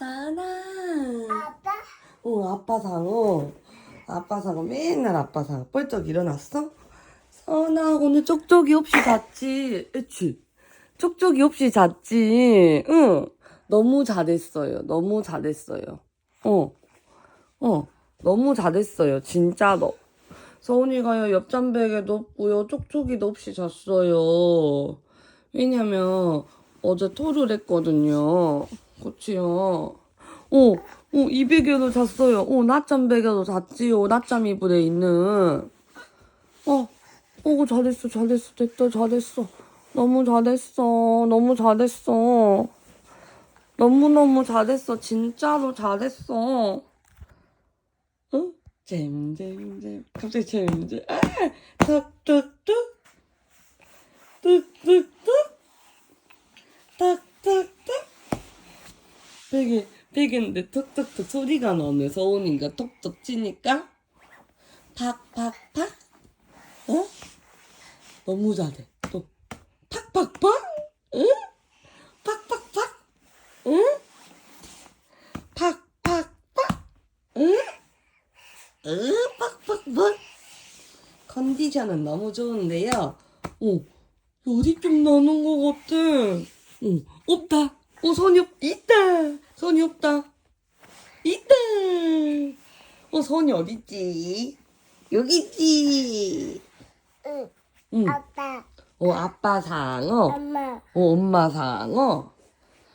사나. 아빠? 어, 아빠 상어. 아빠 상어. 맨날 아빠 상어. 뻘쩍 일어났어? 사나, 오늘 쪽쪽이 없이 잤지. 그치? 쪽쪽이 없이 잤지. 응. 너무 잘했어요. 너무 잘했어요. 어. 어. 너무 잘했어요. 진짜로. 서훈이가요, 옆잠베개도 없고요, 쪽쪽이도 없이 잤어요. 왜냐면, 어제 토를 했거든요. 그치요? 어, 어, 이 베개로 잤어요. 어, 낮잠 베개로 잤지요. 낮잠 이불에 있는. 어, 어, 잘했어, 잘했어, 됐다, 잘했어. 너무 잘했어, 너무 잘했어. 너무너무 잘했어, 진짜로 잘했어. 응? 잼 잼 잼. 갑자기 잼 잼. 아! 툭툭툭. 툭툭툭. 탁탁 탁. 베개, 베개인데 툭툭툭 소리가 나네. 서훈이가 톡톡 치니까. 팍 팍 팍. 어? 너무 잘해. 또. 팍 팍 팍. 응? 팍 팍 팍. 응? 팍 팍 팍. 응? 으, 빡빡빡. 컨디션은 너무 좋은데요. 어, 열이 좀 나는 것 같아. 어, 없다. 어, 손이 없, 있다. 손이 없다. 있다. 어, 손이 어딨지? 여기 있지. 응. 응. 아빠. 어, 아빠 상어. 엄마. 어, 엄마 상어.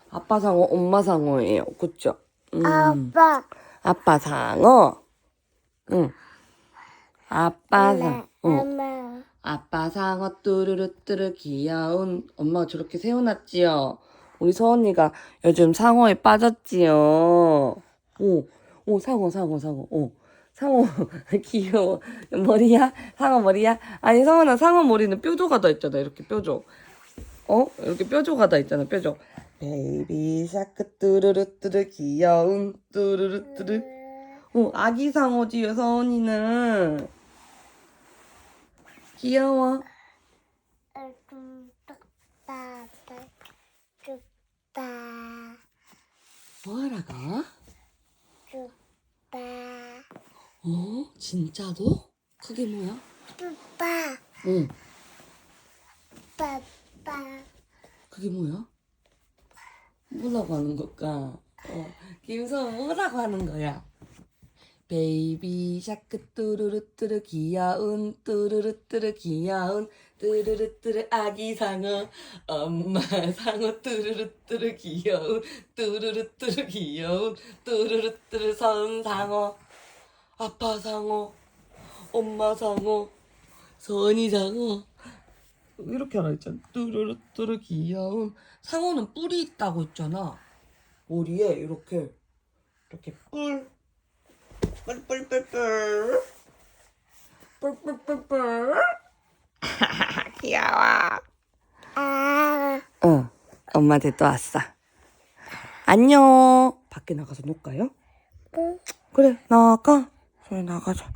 아빠 상어, 엄마 상어예요. 그쵸? 음. 아빠. 아빠 상어. 응. 아빠 상. 엄마. 어. 엄마. 아빠 상어 뚜루루뚜루 귀여운 엄마가 저렇게 세워놨지요. 우리 서언니가 요즘 상어에 빠졌지요. 오, 오 상어 상어 상어. 오 상어 귀여워. 머리야? 상어 머리야? 아니 서언아 상어 머리는 뾰조가 다 있잖아. 이렇게 뾰조. 어? 이렇게 뾰조가 다 있잖아. 뾰조. 베이비 샤크 뚜루루뚜루 귀여운 뚜루루뚜루. 어 아기 상어지요 서언이는. 귀여워. 뚝딱. 뭐하라고? 뚝딱. 어? 진짜로? 그게 뭐야? 뚝딱. 응. 빠빠. 그게 뭐야? 뭐라고 하는 걸까? 어, 김서은 뭐라고 하는 거야? 베이비 샤크 뚜루루뚜루 귀여운 뚜루루뚜루 귀여운 뚜루루뚜루 아기 상어 엄마 상어 뚜루루뚜루 귀여운 뚜루루뚜루 귀여운 뚜루루뚜루 선 상어 아빠 상어 엄마 상어 선이 상어 이렇게 하라 했잖아. 뚜루루뚜루 귀여운 상어는 뿔이 있다고 했잖아. 머리에 이렇게 이렇게 뿔 뿔뿔뿔뿔 뿔뿔뿔뿔 귀여워. 아. 응, 엄마한테 또 왔어. 안녕. 밖에 나가서 놀까요? 응. 그래, 나가. 저희 나가자.